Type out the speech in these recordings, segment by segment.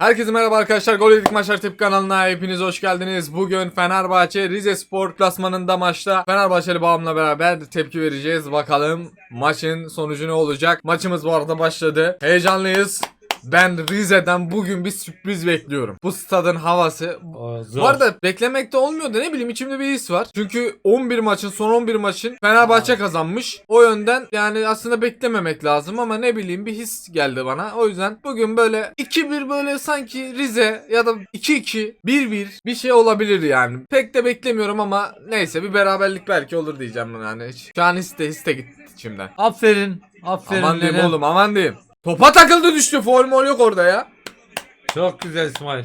Herkese merhaba arkadaşlar. Gol Yedik Maçlar Tip kanalına hepiniz hoş geldiniz. Bugün Fenerbahçe Rize Spor klasmanında maçta Fenerbahçeli babamla beraber tepki vereceğiz. Bakalım maçın sonucu ne olacak? Maçımız bu arada başladı. Heyecanlıyız. Ben Rize'den bugün bir sürpriz bekliyorum. Bu stadın havası Aa, zor. bu arada beklemekte olmuyor da ne bileyim içimde bir his var. Çünkü 11 maçın son 11 maçın Fenerbahçe kazanmış. O yönden yani aslında beklememek lazım ama ne bileyim bir his geldi bana. O yüzden bugün böyle 2-1 böyle sanki Rize ya da 2-2 1-1 bir şey olabilir yani. Pek de beklemiyorum ama neyse bir beraberlik belki olur diyeceğim ben yani. Şu an histe histe gitti içimden. Aferin. Aferin. Aman diyeyim oğlum aman diyeyim. Topa takıldı düştü. Foul mol yok orada ya. Çok güzel İsmail.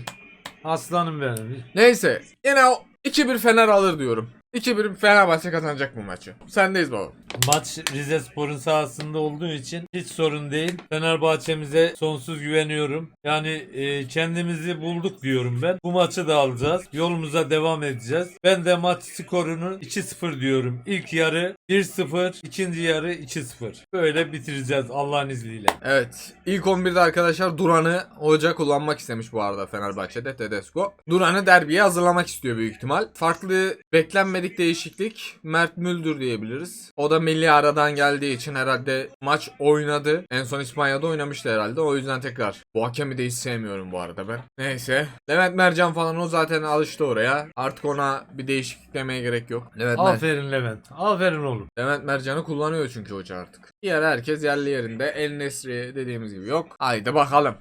Aslanım benim. Neyse yine o 2-1 Fener alır diyorum. 2-1 Fenerbahçe kazanacak bu maçı. Sendeyiz baba. Maç Rize Spor'un sahasında olduğu için hiç sorun değil. Fenerbahçe'mize sonsuz güveniyorum. Yani e, kendimizi bulduk diyorum ben. Bu maçı da alacağız. Yolumuza devam edeceğiz. Ben de maç skorunu 2-0 diyorum. İlk yarı 1-0, ikinci yarı 2-0. Böyle bitireceğiz Allah'ın izniyle. Evet. ilk 11'de arkadaşlar Duran'ı hoca kullanmak istemiş bu arada Fenerbahçe'de Tedesco. Duran'ı derbiye hazırlamak istiyor büyük ihtimal. Farklı beklenmedik değişiklik Mert Müldür diyebiliriz. O da milli aradan geldiği için herhalde maç oynadı. En son İspanya'da oynamıştı herhalde. O yüzden tekrar. Bu hakemi de hiç sevmiyorum bu arada ben. Neyse. Levent Mercan falan o zaten alıştı oraya. Artık ona bir değişiklik demeye gerek yok. Levent, Mer- Aferin Levent. Aferin oğlum. Levent Mercan'ı kullanıyor çünkü hoca artık. Diğer herkes yerli yerinde. El Nesri dediğimiz gibi yok. Haydi bakalım.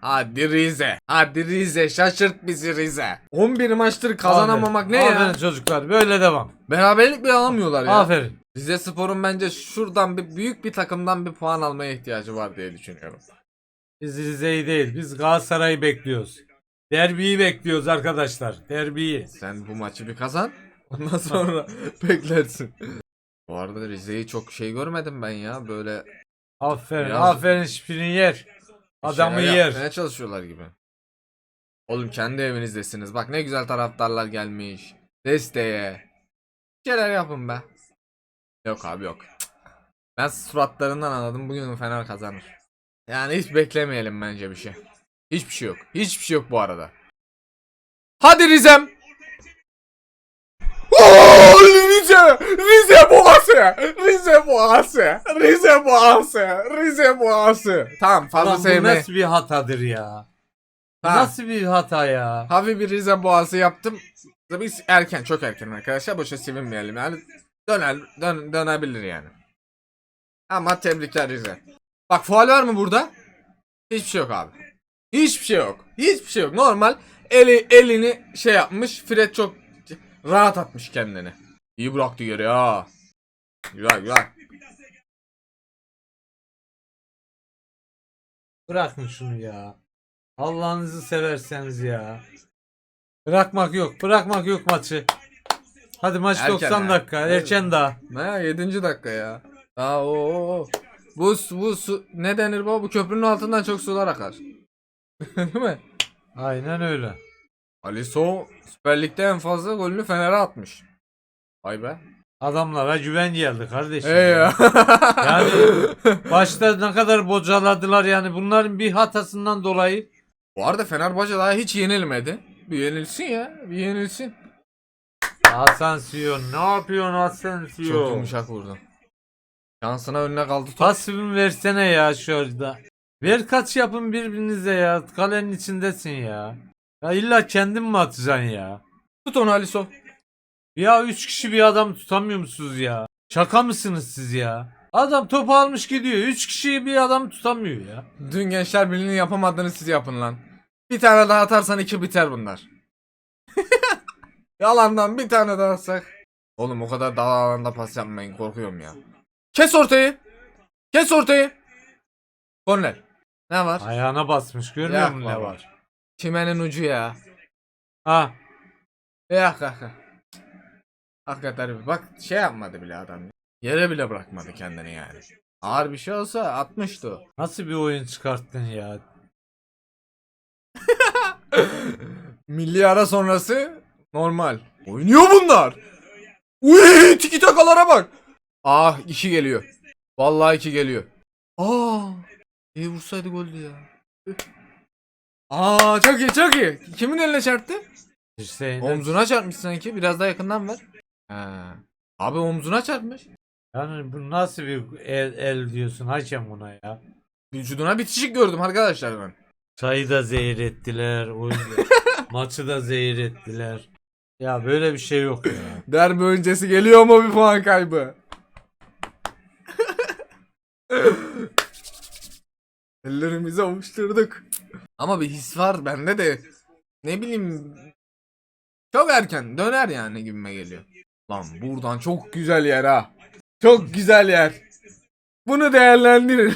Hadi Rize. Hadi Rize. Şaşırt bizi Rize. 11 maçtır kazanamamak Aferin. ne ya? Aferin çocuklar. Böyle devam. Beraberlik bile alamıyorlar ya. Aferin. Rize Spor'un bence şuradan bir büyük bir takımdan bir puan almaya ihtiyacı var diye düşünüyorum. Biz Rize'yi değil, biz Galatasaray'ı bekliyoruz. Derbiyi bekliyoruz arkadaşlar. Derbiyi. Sen bu maçı bir kazan. Ondan sonra beklersin. Bu arada Rize'yi çok şey görmedim ben ya. Böyle Aferin, Biraz- aferin şipini yer. Adamı şeyler yer. yapmaya çalışıyorlar gibi. Oğlum kendi evinizdesiniz. Bak ne güzel taraftarlar gelmiş. Desteğe. Bir şeyler yapın be. Yok abi yok. Ben suratlarından anladım. Bugün Fener kazanır. Yani hiç beklemeyelim bence bir şey. Hiçbir şey yok. Hiçbir şey yok bu arada. Hadi Rizem. Oo, Rize! Rize Boğası! Rize Boğası! Rize Boğası! Rize Boğası! Tamam fazla Ulan bu sevme. nasıl bir hatadır ya? Ha. Nasıl bir hata ya? Hafif bir Rize Boğası yaptım. Tabii erken çok erken arkadaşlar. Boşa sevinmeyelim yani. Döner, dön, dönebilir yani. Ama tebrikler Rize. Bak faul var mı burada? Hiçbir şey yok abi. Hiçbir şey yok. Hiçbir şey yok. Normal eli elini şey yapmış. Fred çok rahat atmış kendini. İyi bıraktı geri ha. Güzel güzel. Bırakın şunu ya. Allah'ınızı severseniz ya. Bırakmak yok. Bırakmak yok maçı. Hadi maç Erken 90 ha. dakika. Erken daha. Ne ya 7. dakika ya. Aa o o. Bu su- bu su ne denir bu? Bu köprünün altından çok sular akar. Değil mi? Aynen öyle. Alisson Süper Lig'de en fazla golünü Fener'e atmış. Vay be. Adamlara güven geldi kardeşim. Hey ya. Yani başta ne kadar bocaladılar yani bunların bir hatasından dolayı Bu arada Fenerbahçe daha hiç yenilmedi. Bir yenilsin ya. Bir yenilsin. Asensio ne yapıyorsun Asensio? Çok yumuşak vurdu. Şansına önüne kaldı top. Pasifimi versene ya şurada. Ver kaç yapın birbirinize ya. Kalenin içindesin ya. Ya illa kendin mi atacaksın ya? Tut onu Alisson. Ya üç kişi bir adam tutamıyor musunuz ya? Şaka mısınız siz ya? Adam topu almış gidiyor. Üç kişi bir adam tutamıyor ya. Dün Gençler Birliği'nin yapamadığını siz yapın lan. Bir tane daha atarsan iki biter bunlar. Yalandan bir tane daha atsak. Oğlum o kadar daha alanda pas yapmayın korkuyorum ya. Kes ortayı. Kes ortayı. Korner. Ne var? Ayağına basmış görmüyor musun ne var? Çimenin ucu ya. Ha Yak kaka. Hakikaten bir- bak şey yapmadı bile adam. Yere bile bırakmadı kendini yani. Ağır bir şey olsa atmıştı o. nasıl bir oyun çıkarttın ya? Milli ara sonrası normal. Oynuyor bunlar. Uy tiki takalara bak. Ah iki geliyor. Vallahi iki geliyor. Aa. İyi vursaydı goldü ya. Aa çok iyi çok iyi. Kimin eline çarptı? Hüseyin. Omzuna çarpmış sanki. Biraz daha yakından ver. Ha. Abi omzuna çarpmış. Yani bu nasıl bir el, el diyorsun hakem buna ya. Vücuduna bitişik gördüm arkadaşlar ben. Çayı da zehir ettiler. Oyun maçı da zehir ettiler. Ya böyle bir şey yok ya. Derbi öncesi geliyor mu bir puan kaybı? Ellerimizi ovuşturduk. Ama bir his var bende de. Ne bileyim. Çok erken döner yani gibime geliyor. Lan buradan çok güzel yer ha. Çok güzel yer. Bunu değerlendirin.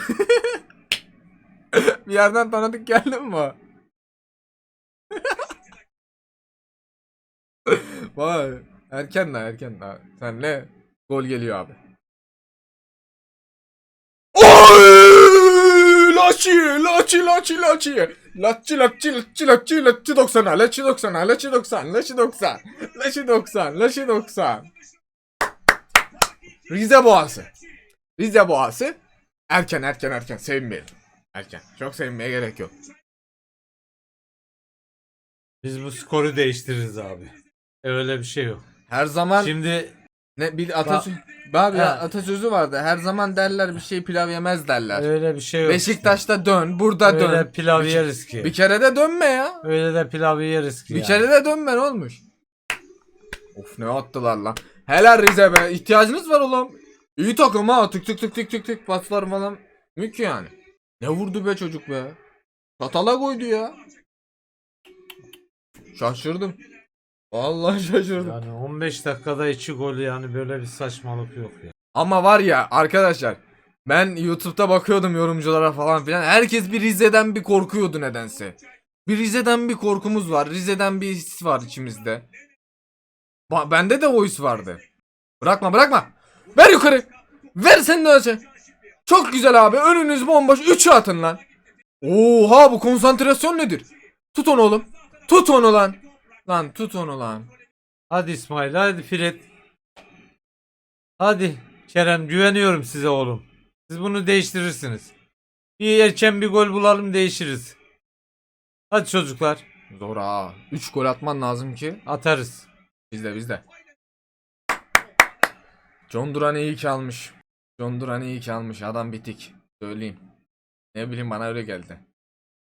bir yerden tanıdık geldi mi? Vay. Erken daha erken daha. Senle gol geliyor abi. Laçi, laçi, laçi, laçi. Laçi, laçi, laçi, laçi, laçi 90'a, laçi 90'a, laçi 90, laçi 90, laçi 90, laçi 90. Rize Boğası. Rize Boğası. Erken, erken, erken. Sevinmeyelim. Erken. Çok sevinmeye gerek yok. Biz bu skoru değiştiririz abi. Öyle bir şey yok. Her zaman Şimdi ne bir atasözü Abi Ha. ya atasözü vardı. Her zaman derler bir şey pilav yemez derler. öyle bir şey yok. Beşiktaş'ta dön, burada işte. öyle dön. pilav Bir- yeriz ki. Bir kere de dönme ya. Öyle de pilav yeriz ki. Bir yani. kere de dönme ne olmuş? Of ne attılar lan. Helal Rize be. İhtiyacınız var oğlum. İyi takım ha. Tık tık tık tık tık tık paslar falan. Mük yani. Ne vurdu be çocuk be. Çatala koydu ya. Şaşırdım. Vallahi şaşırdım. Yani 15 dakikada iki gol yani böyle bir saçmalık yok ya. Ama var ya arkadaşlar ben YouTube'da bakıyordum yorumculara falan filan. Herkes bir Rize'den bir korkuyordu nedense. Bir Rize'den bir korkumuz var. Rize'den bir his var içimizde. Ba- bende de o his vardı. Bırakma bırakma. Ver yukarı. Ver sen de aşağı. Çok güzel abi. Önünüz bomboş. Üçü atın lan. Oha bu konsantrasyon nedir? Tut onu oğlum. Tut onu lan. Lan tut onu lan. Hadi İsmail hadi Fred. Hadi Kerem güveniyorum size oğlum. Siz bunu değiştirirsiniz. Bir erken bir gol bulalım değişiriz. Hadi çocuklar Zor ha. 3 gol atman lazım ki atarız. Bizde bizde. John Duran iyi ki almış. John Duran iyi ki almış. Adam bitik. Söyleyeyim. Ne bileyim bana öyle geldi.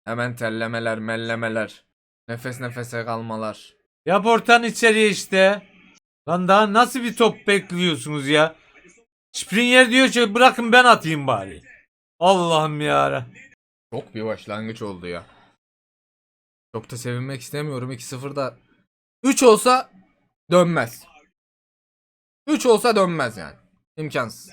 Hemen tellemeler, mellemeler. Nefes nefese kalmalar. Yap ortan içeriye işte. Lan daha nasıl bir top bekliyorsunuz ya? Springer diyor ki bırakın ben atayım bari. Allah'ım ya. Çok bir başlangıç oldu ya. Çok da sevinmek istemiyorum. 2-0 da 3 olsa dönmez. 3 olsa dönmez yani. İmkansız.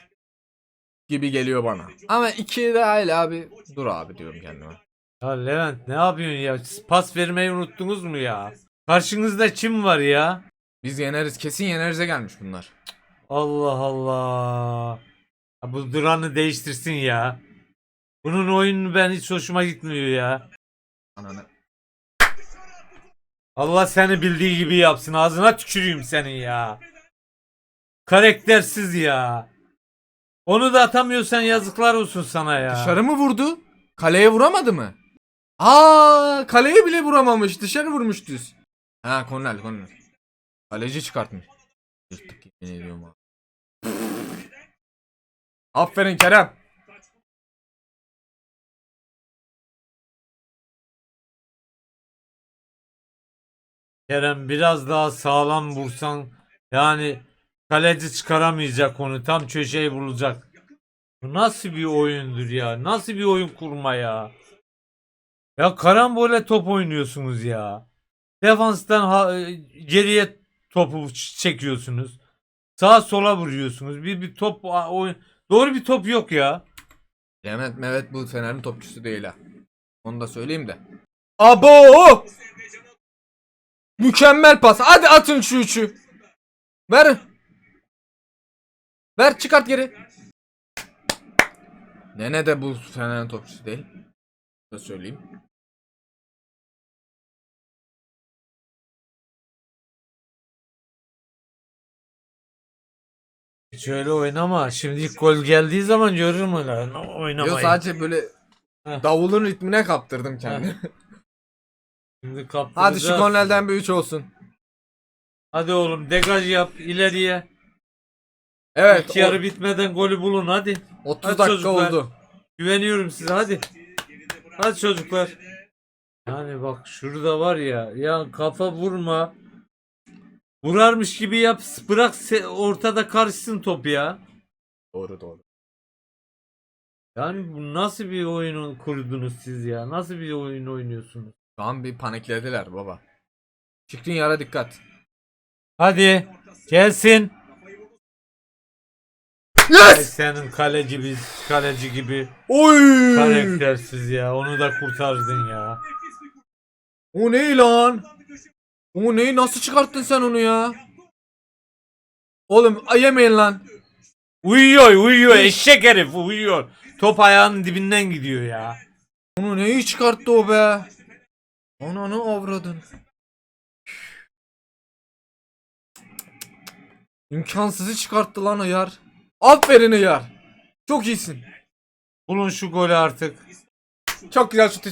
Gibi geliyor bana. Ama 2 de hala abi. Dur abi diyorum kendime. Ya Levent ne yapıyorsun ya? Siz pas vermeyi unuttunuz mu ya? Karşınızda kim var ya? Biz yeneriz. Kesin yenerize gelmiş bunlar. Allah Allah. Ya bu Duran'ı değiştirsin ya. Bunun oyunu ben hiç hoşuma gitmiyor ya. Ananı. Allah seni bildiği gibi yapsın. Ağzına tüküreyim senin ya. Karaktersiz ya. Onu da atamıyorsan yazıklar olsun sana ya. Dışarı mı vurdu? Kaleye vuramadı mı? Aa, kaleye bile vuramamış. Dışarı vurmuş düz. Ha, Kornel, Kornel. Kaleci çıkartmış. Yırttık yemin ediyorum ha. Aferin Kerem. Kerem biraz daha sağlam vursan yani kaleci çıkaramayacak onu. Tam köşeyi bulacak. Bu nasıl bir oyundur ya? Nasıl bir oyun kurma ya? Ya karambole top oynuyorsunuz ya. Defanstan ha- geriye topu çekiyorsunuz. Sağa sola vuruyorsunuz. Bir bir top oyun doğru bir top yok ya. Levent Mehmet bu Fener'in topçusu değil ha. Onu da söyleyeyim de. Abo! Mükemmel pas. Hadi atın şu üçü. Ver. Ver çıkart geri. Nene de bu Fener'in topçusu değil. Da söyleyeyim. Şöyle oynama. Şimdi gol geldiği zaman görürüm öyle. Yo Oynamayı. sadece böyle Heh. davulun ritmine kaptırdım kendimi. Şimdi kaptıracağız. Hadi şu kornerden bir 3 olsun. Hadi oğlum degaj yap ileriye. Evet. İlk yarı bitmeden golü bulun hadi. o- 30 Hadi dakika çocuklar. oldu. Güveniyorum size hadi. Hadi çocuklar. Yani bak şurada var ya ya kafa vurma. Vurarmış gibi yap bırak ortada karışsın top ya. Doğru doğru. Yani bu nasıl bir oyun kurdunuz siz ya? Nasıl bir oyun oynuyorsunuz? Şu an bir paniklediler baba. Çıktın yara dikkat. Hadi gelsin. Ay Yes! senin kaleci biz kaleci gibi Oy! karaktersiz ya. Onu da kurtardın ya. O ne lan? O ne? Nasıl çıkarttın sen onu ya? Oğlum yemeyin lan. Uyuyor uyuyor eşek herif uyuyor. Top ayağının dibinden gidiyor ya. Onu neyi çıkarttı o be? Ananı avradın. İmkansızı çıkarttı lan Hıyar. Aferin Hıyar. Çok iyisin. Bulun şu golü artık. Çok güzel şut.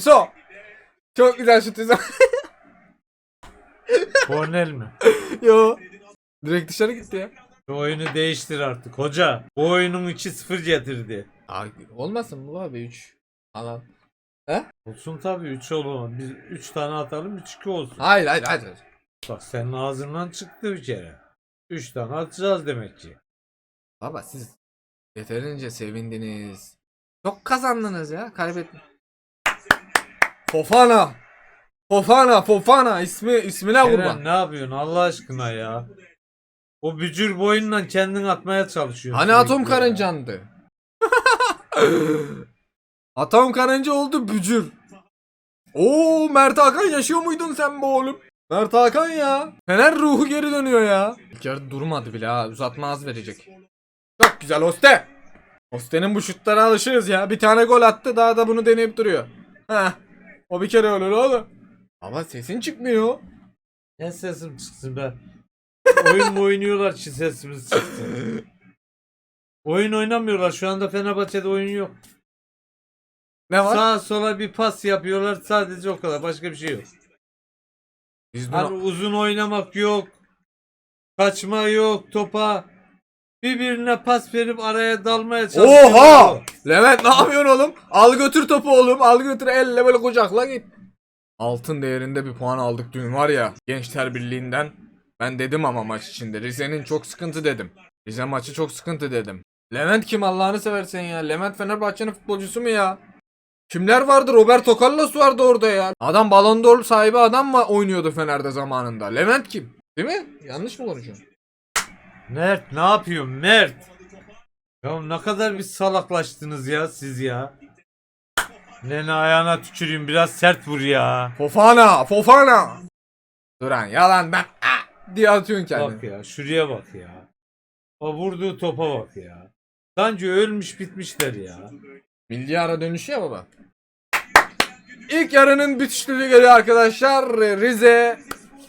Çok güzel şut. Kornel mi? Yo. Direkt dışarı gitti ya. Şu oyunu değiştir artık hoca. Bu oyunun 2-0 getirdi. Abi, olmasın mı bu abi 3 falan. Olsun tabii 3 olalım. Biz 3 tane atalım 3-2 olsun. Hayır hayır hayır. Bak senin ağzından çıktı bir kere. 3 tane atacağız demek ki. Baba siz yeterince sevindiniz. Çok kazandınız ya. Kaybettin. Fofana. Fofana, Fofana ismi ismine Kerem kurban. ne yapıyorsun Allah aşkına ya? O bücür boyunla kendin atmaya çalışıyorsun. Hani sürekli atom ya. karıncandı. atom karınca oldu bücür. Oo Mert Hakan yaşıyor muydun sen bu oğlum? Mert Hakan ya. Fener ruhu geri dönüyor ya. İlk yarı durmadı bile ha. Uzatma az verecek. Çok güzel Oste. Oste'nin bu şutlara alışırız ya. Bir tane gol attı daha da bunu deneyip duruyor. Heh. O bir kere öyle oğlum. Ama sesin çıkmıyor. Ne sesim çıksın be. Oyun mu oynuyorlar ki sesimiz çıksın. Oyun oynamıyorlar. Şu anda Fenerbahçe'de oyun yok. Ne var? Sağa sola bir pas yapıyorlar. Sadece o kadar. Başka bir şey yok. Biz dün- Hani uzun oynamak yok. Kaçma yok topa. Birbirine pas verip araya dalmaya çalışıyor. Oha! Levent ne yapıyorsun oğlum? Al götür topu oğlum. Al götür elle böyle kucakla git. Altın değerinde bir puan aldık dün var ya. Gençler Birliği'nden. Ben dedim ama maç içinde. Rize'nin çok sıkıntı dedim. Rize maçı çok sıkıntı dedim. Levent kim Allah'ını seversen ya. Levent Fenerbahçe'nin futbolcusu mu ya? Kimler vardı? Roberto Carlos vardı orada ya. Adam Ballon d'Or sahibi adam mı oynuyordu Fener'de zamanında? Levent kim? Değil mi? Yanlış mı konuşuyorum? Mert ne yapıyorsun Mert? Ya ne kadar bir salaklaştınız ya siz ya. Nene ayağına tüküreyim biraz sert vur ya. Fofana, Fofana. Duran yalan ben ah diye atıyorsun kendini. Bak ya şuraya bak ya. O vurduğu topa bak ya. Bence ölmüş bitmişler ya. Milli ara dönüşü ya baba. İlk yarının bitişleri geliyor arkadaşlar. Rize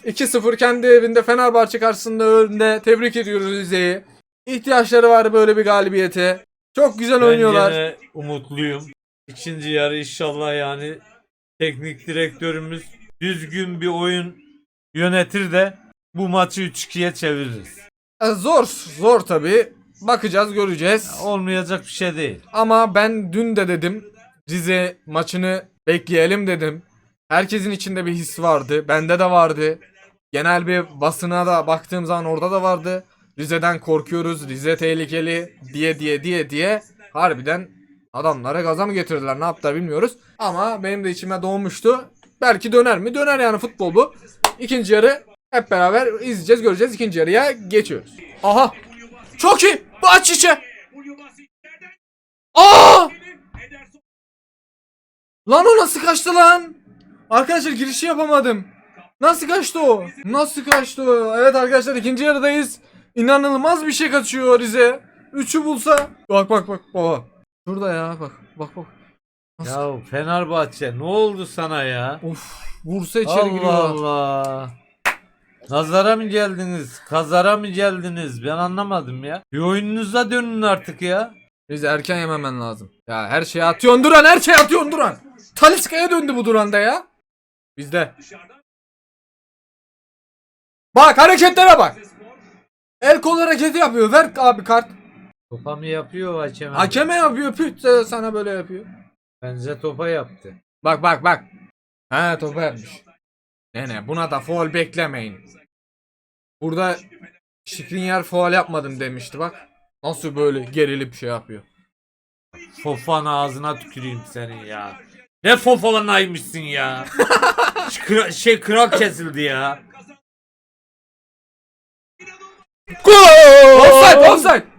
2-0 kendi evinde Fenerbahçe karşısında önde. Tebrik ediyoruz Rize'yi. İhtiyaçları var böyle bir galibiyete. Çok güzel Ben oynuyorlar. gene umutluyum. İkinci yarı inşallah yani teknik direktörümüz düzgün bir oyun yönetir de bu maçı 3-2'ye çeviririz. E, Zor, zor tabi. Bakacağız, göreceğiz. Olmayacak bir şey değil. Ama ben dün de dedim Rize maçını bekleyelim dedim. Herkesin içinde bir his vardı. Bende de vardı. Genel bir basına da baktığım zaman orada da vardı. Rize'den korkuyoruz. Rize tehlikeli diye diye diye diye. Harbiden adamlara gaza mı getirdiler ne yaptılar bilmiyoruz. Ama benim de içime doğmuştu. Belki döner mi? Döner yani futbol bu. İkinci yarı hep beraber izleyeceğiz göreceğiz. İkinci yarıya geçiyoruz. Aha. Çok iyi. Baç içe. Aa! Lan o nasıl kaçtı lan? Arkadaşlar girişi yapamadım. Nasıl kaçtı o? Nasıl kaçtı o? Evet arkadaşlar ikinci yarıdayız. İnanılmaz bir şey kaçıyor Rize. Üçü bulsa. Bak bak bak baba. Şurada ya bak bak bak. Nasıl? Ya Fenerbahçe ne oldu sana ya? Of vursa içeri Allah giriyor. Allah. Nazara mı geldiniz? Kazara mı geldiniz? Ben anlamadım ya. Bir oyununuza dönün artık ya. Rize erken yememen lazım. Ya her şeye atıyorsun Duran her şeye atıyorsun Duran. Taliska'ya döndü bu Duran'da ya. Bizde. Bak hareketlere bak. El kol hareketi yapıyor. Ver abi kart. Topa mı yapıyor hakem? Hakeme yapıyor. Püt de sana böyle yapıyor. Bence topa yaptı. Bak bak bak. Ha topu yapmış. Ne ne buna da foul beklemeyin. Burada Şikrinyer foul yapmadım demişti bak. Nasıl böyle gerilip şey yapıyor. Fofana ağzına tüküreyim senin ya. Ne fofalanaymışsın ya. Kra- şey kral kesildi ya. Gol! Offside offside.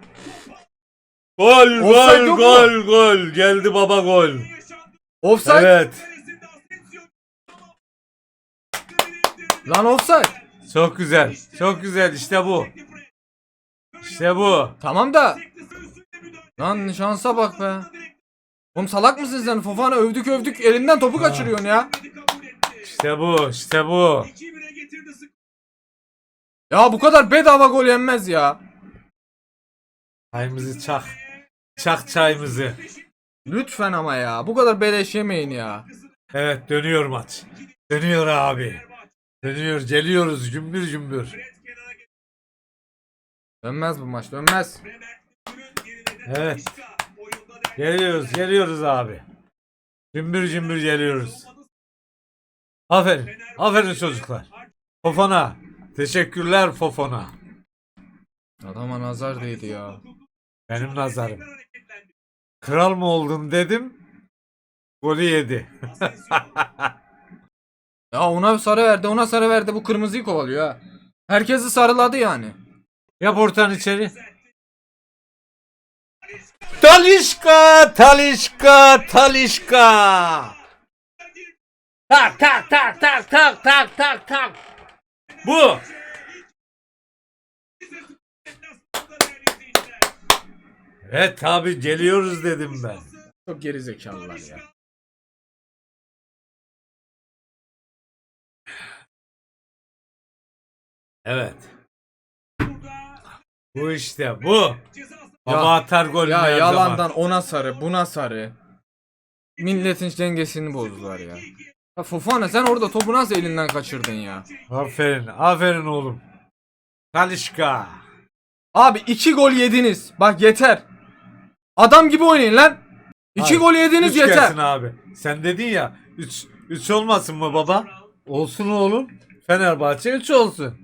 Gol Offside gol yok mu? gol gol. Geldi baba gol. Offside. Evet. Lan offside. Çok güzel. Çok güzel işte bu. İşte bu. Tamam da. Lan şansa bak be. Oğlum salak mısın sen? Fofana övdük övdük elinden topu kaçırıyorsun ya. İşte bu. İşte bu. Ya bu kadar bedava gol yenmez ya. Çayımızı çak. Çak çayımızı. Lütfen ama ya. Bu kadar beleş yemeyin ya. Evet dönüyor maç. Dönüyor abi. Dönüyor. Geliyoruz cümbür cümbür. Dönmez bu maç dönmez. Evet. Geliyoruz, geliyoruz abi. Cümbür cümbür geliyoruz. Aferin, aferin çocuklar. Fofana. Teşekkürler Fofana. Adama nazar değdi ya. Benim nazarım. Kral mı oldun dedim. Golü yedi. Ya ona sarı verdi ona sarı verdi bu kırmızıyı kovalıyor ha. Herkesi sarıladı yani. Yap ortan içeri. Talişka, Talişka, Talişka. Tak tak tak tak tak tak tak tak. Bu. Evet abi geliyoruz dedim ben. Çok geri zekalılar ya. Evet. Bu işte bu. Baba atar golünü Ya her yalandan zaman. ona sarı buna sarı. Milletin dengesini bozdular ya. Ya Fofana sen orada topu nasıl elinden kaçırdın ya? Aferin, aferin oğlum. Talişka. Abi iki gol yediniz. Bak yeter. Adam gibi oynayın lan. İki Hayır, gol yediniz Üç yeter. gelsin abi. Sen dedin ya 3 3 olmasın mı baba? Olsun oğlum. Fenerbahçe 3 olsun.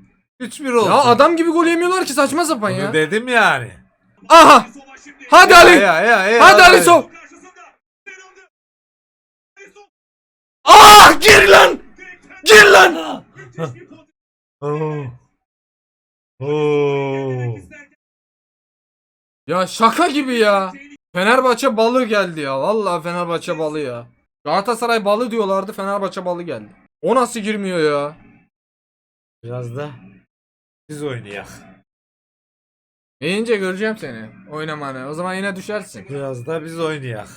3-1 olsun. Ya adam gibi gol yemiyorlar ki saçma sapan Bunu ya. dedim yani. Aha! Hadi Ali! Ya, ya, ya, Hadi Ali. Sol! Ah! Gir lan! Gir lan! Oo. Oo. Ya şaka gibi ya. Fenerbahçe balı geldi ya. Vallahi Fenerbahçe balı ya. Galatasaray balı diyorlardı. Fenerbahçe balı geldi. O nasıl girmiyor ya? Biraz da biz oynayak. İyince göreceğim seni. Oynamanı. O zaman yine düşersin. Biraz da biz oynayak.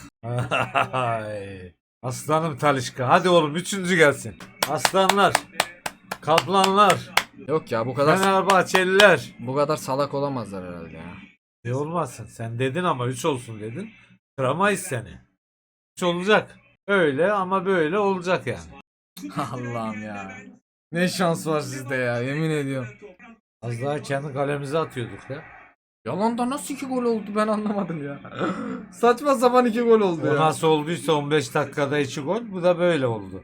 Ay. Aslanım Talişka. Hadi oğlum üçüncü gelsin. Aslanlar. Kaplanlar. Yok ya bu kadar Fenerbahçeliler. bu kadar salak olamazlar herhalde ya. Ne olmasın? Sen dedin ama 3 olsun dedin. Kıramayız seni. 3 olacak. Öyle ama böyle olacak yani. Allah'ım ya. Ne şans var sizde ya yemin ediyorum. Az daha kendi kalemize atıyorduk ya. Yalanda nasıl iki gol oldu ben anlamadım ya. Saçma sapan iki gol oldu O ya. nasıl olduysa 15 dakikada 2 gol bu da böyle oldu.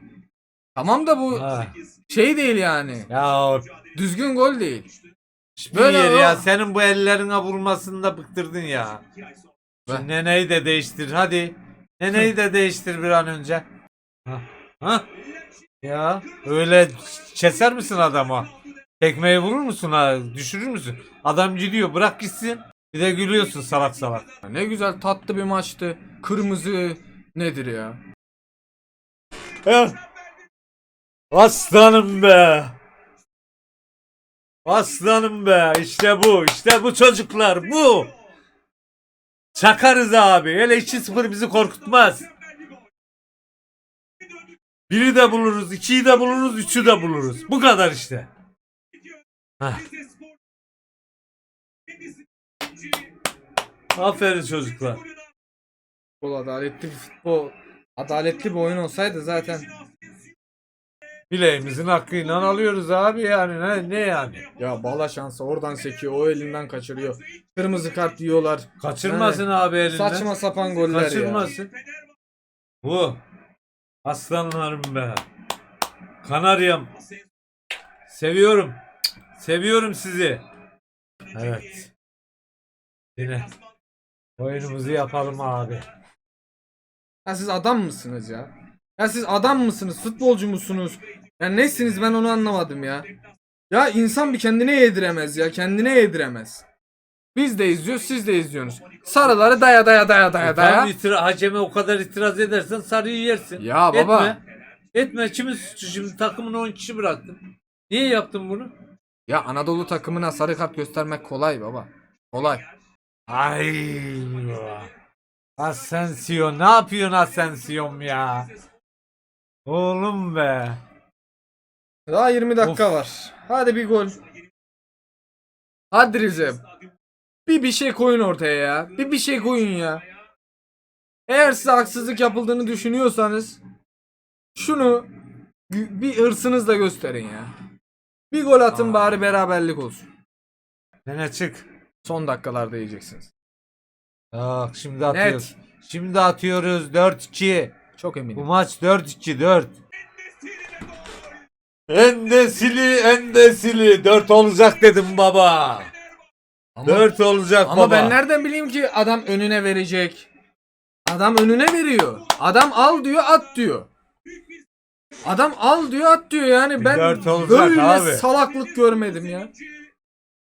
Tamam da bu Ha. şey değil yani. Ya Düzgün gol değil. Böyle o- ya senin bu ellerine vurmasını da bıktırdın ya. Şu neneyi de değiştir hadi. Neneyi de değiştir bir an önce. Ha. Ha? Ya öyle keser misin adama? Tekmeyi vurur musun ha? Düşürür müsün? Adam gidiyor bırak gitsin. Bir de gülüyorsun salak salak. Ne güzel tatlı bir maçtı. Kırmızı nedir? Ya. Aslanım be. Aslanım be. İşte bu. İşte bu çocuklar. Bu. Çakarız abi. Hele 2-0 bizi korkutmaz. Biri de buluruz, ikiyi de buluruz, üçü de buluruz. Bu kadar işte. Heh. Aferin çocuklar. Futbol adaletli bir futbol. Adaletli bir oyun olsaydı zaten Bileğimizin hakkıyla alıyoruz abi yani ne, ne yani? Ya bala şansı oradan sekiyor o elinden kaçırıyor. Kırmızı kart yiyorlar. Kaçırmasın abi elinden. Saçma sapan goller ya. Kaçırmasın. Bu. Aslanlarım be. Kanaryam. Seviyorum. Seviyorum sizi. Evet. Yine. Oyunumuzu yapalım abi. Ya siz adam mısınız ya? Ya siz adam mısınız? Futbolcu musunuz? Ya nesiniz ben onu anlamadım ya. Ya insan bir kendine yediremez ya. Kendine yediremez. Biz de izliyoruz siz de izliyorsunuz. Sarıları daya daya daya daya daya. Tam itira, haceme o kadar itiraz edersen sarıyı yersin. Ya baba. Etme. Etme. Kimin suçu şimdi? Takımını 10 kişi bıraktın. Niye yaptın bunu? Ya Anadolu takımına sarı kart göstermek kolay baba. Kolay. Ay. Asensio ne yapıyorsun Asensio'm ya? Oğlum be. Daha 20 dakika Of. var. Hadi bir gol. Hadi Rize. Bir bir şey koyun ortaya ya. Bir bir şey koyun ya. Eğer size haksızlık yapıldığını düşünüyorsanız şunu gü- bir hırsınızla gösterin ya. Bir gol atın Aa. bari beraberlik olsun. Nene çık. Son dakikalarda yiyeceksiniz. Bak şimdi atıyoruz. Şimdi atıyoruz 4-2. Çok Bu eminim. maç 4-2 4. Endesili endesili 4 olacak dedim baba. Ama, 4 olacak ama baba. ben nereden bileyim ki adam önüne verecek. Adam önüne veriyor. Adam al diyor at diyor. Adam al diyor at diyor yani ben böyle abi. salaklık görmedim ya.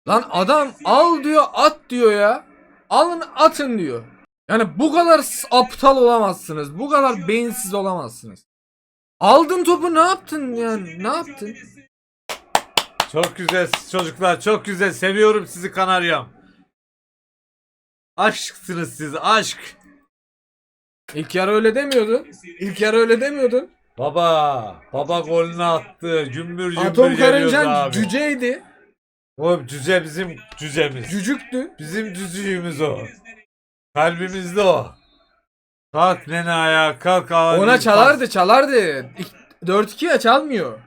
Lan adam al diyor at diyor ya. Alın atın diyor. Yani bu kadar aptal olamazsınız. Bu kadar beyinsiz olamazsınız. Aldın topu ne yaptın yani ne yaptın? Çok güzel çocuklar çok güzel seviyorum sizi Kanaryam. Aşksınız siz aşk. İlk yarı öyle demiyordun. İlk yarı öyle demiyordun. Baba baba golünü attı gümbür gümbür Atom Karıncan abi. cüceydi. O cüce bizim cücemiz. Cücüktü. Bizim cücüğümüz o. Kalbimizde o. Kalk nene ayağa kalk abi. Ona çalardı çalardı. 4-2'ye çalmıyor.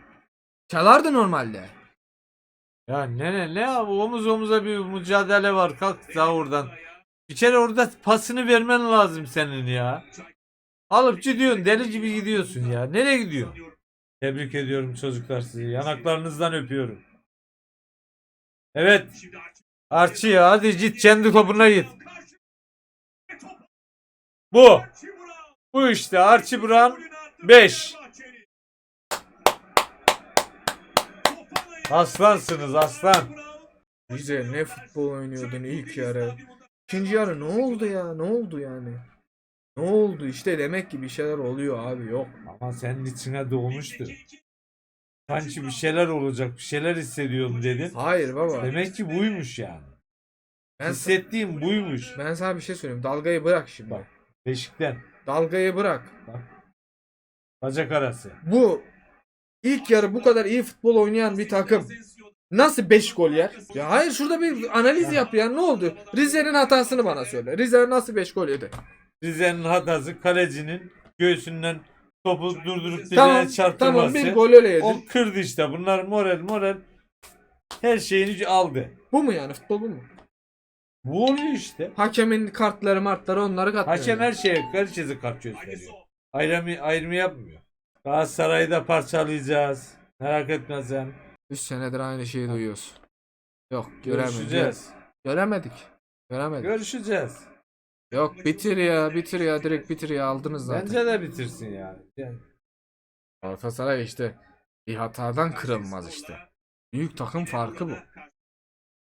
Çalardı normalde. Ya nene ne abi omuz omuza bir mücadele var kalk daha oradan. Bir kere orada pasını vermen lazım senin ya. Alıp gidiyorsun deli gibi gidiyorsun ya. Nereye gidiyorsun? Tebrik ediyorum çocuklar sizi. Yanaklarınızdan öpüyorum. Evet. Archie hadi git kendi topuna git. Bu. Bu işte Archie Brown 5. Aslansınız aslan. Bize ne futbol oynuyordun ilk yarı. İkinci yarı ne oldu ya? Ne oldu yani? Ne oldu? İşte demek ki bir şeyler oluyor abi yok. Ama senin içine doğmuştu. Sanki bir şeyler olacak, bir şeyler hissediyorum dedin. Hayır baba. Demek ki buymuş yani. Ben, Hissettiğim buymuş. ben sana bir şey söyleyeyim. Dalgayı bırak şimdi. Bak. Beşikten. Dalgayı bırak. Bacak arası. Bu ilk yarı bu kadar iyi futbol oynayan bir takım nasıl 5 gol yer? Ya hayır şurada bir analiz yap ya. Ne oldu? Rize'nin hatasını bana söyle. Rize nasıl 5 gol yedi? Rize'nin hatası kalecinin göğsünden topu durdurup direğe Tamam, çarptırması. tamam bir gol öyle yedi. O kırdı işte. Bunlar moral moral. Her şeyini aldı. Bu mu yani futbol bu mu? Bu oluyor işte. Hakemin kartları martları onları katmıyor. Hakem her şeye herkese kart gösteriyor. Ayrımı, ayrımı yapmıyor. Galatasaray'ı da parçalayacağız. Merak etme sen. 3 senedir aynı şeyi duyuyoruz. Yok göremedik. Görüşeceğiz. Göremedik. Göremedik. Görüşeceğiz. Yok bitir ya bitir ya direkt bitir ya aldınız zaten. Bence de bitirsin yani. yani. Galatasaray işte bir hatadan kırılmaz işte. Büyük takım farkı bu.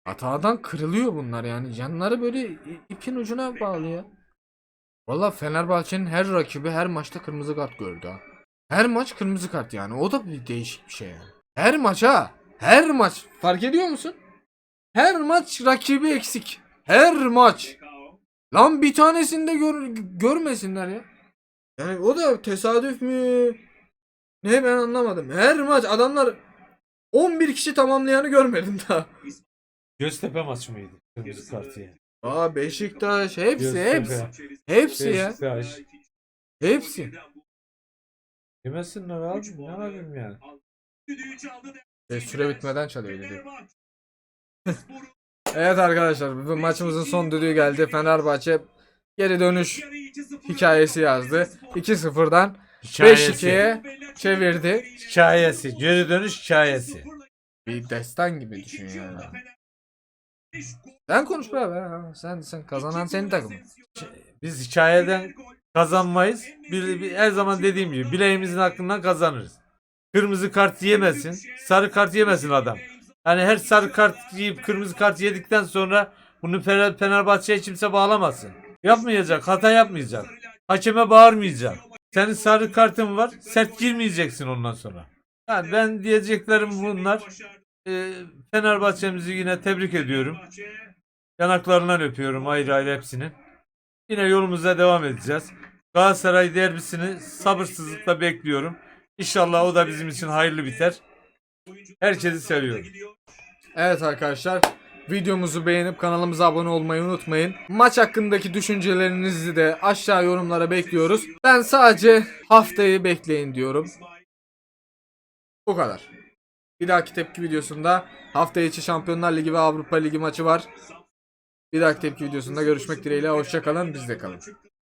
Hatadan kırılıyor bunlar yani. Canları böyle ipin ucuna bağlı ya. Valla Fenerbahçe'nin her rakibi her maçta kırmızı kart gördü ha. Her maç kırmızı kart yani. O da bir değişik bir şey yani. Her maç ha. Her maç. Fark ediyor musun? Her maç rakibi eksik. Her maç. Lan bir tanesini de gör, görmesinler ya. Yani o da tesadüf mü? Ne ben anlamadım. Her maç adamlar 11 kişi tamamlayanı görmedim daha. Göztepe maçı mıydı? Kırmızı kartı yani. Aa Beşiktaş hepsi Göztepe, hepsi. Hepsi ya. Beşiktaş. Hepsi. Yemesinler abi. Ne yapayım yani. E, süre bitmeden çalıyor dedi. Evet arkadaşlar bu maçımızın son düdüğü geldi. Fenerbahçe geri dönüş hikayesi yazdı. 2-0'dan Hikayesi. 5-2'ye çevirdi. Hikayesi. Geri dönüş hikayesi. Bir destan gibi düşün yani. Sen konuş be abi. Sen sen kazanan senin takımın. Biz hikayeden kazanmayız. Bir, bir- her zaman dediğim gibi bileğimizin hakkından kazanırız. Kırmızı kart yemesin. Sarı kart yemesin adam. Yani her sarı kart yiyip kırmızı kart yedikten sonra bunu Fener- Fenerbahçe'ye kimse bağlamasın. Yapmayacak. Hata yapmayacak. Hakeme bağırmayacak. Senin sarı kartın var. Sert girmeyeceksin ondan sonra. Yani ben diyeceklerim bunlar. Ee, Fenerbahçe'mizi yine tebrik ediyorum. Yanaklarından öpüyorum ayrı ayrı hepsini. Yine yolumuza devam edeceğiz. Galatasaray derbisini sabırsızlıkla bekliyorum. İnşallah o da bizim için hayırlı biter. Herkesi seviyorum. Evet arkadaşlar videomuzu beğenip kanalımıza abone olmayı unutmayın. Maç hakkındaki düşüncelerinizi de aşağı yorumlara bekliyoruz. Ben sadece haftayı bekleyin diyorum. Bu kadar. Bir dahaki tepki videosunda hafta içi Şampiyonlar Ligi ve Avrupa Ligi maçı var. Bir dahaki tepki videosunda görüşmek dileğiyle. Hoşçakalın. Bizde kalın.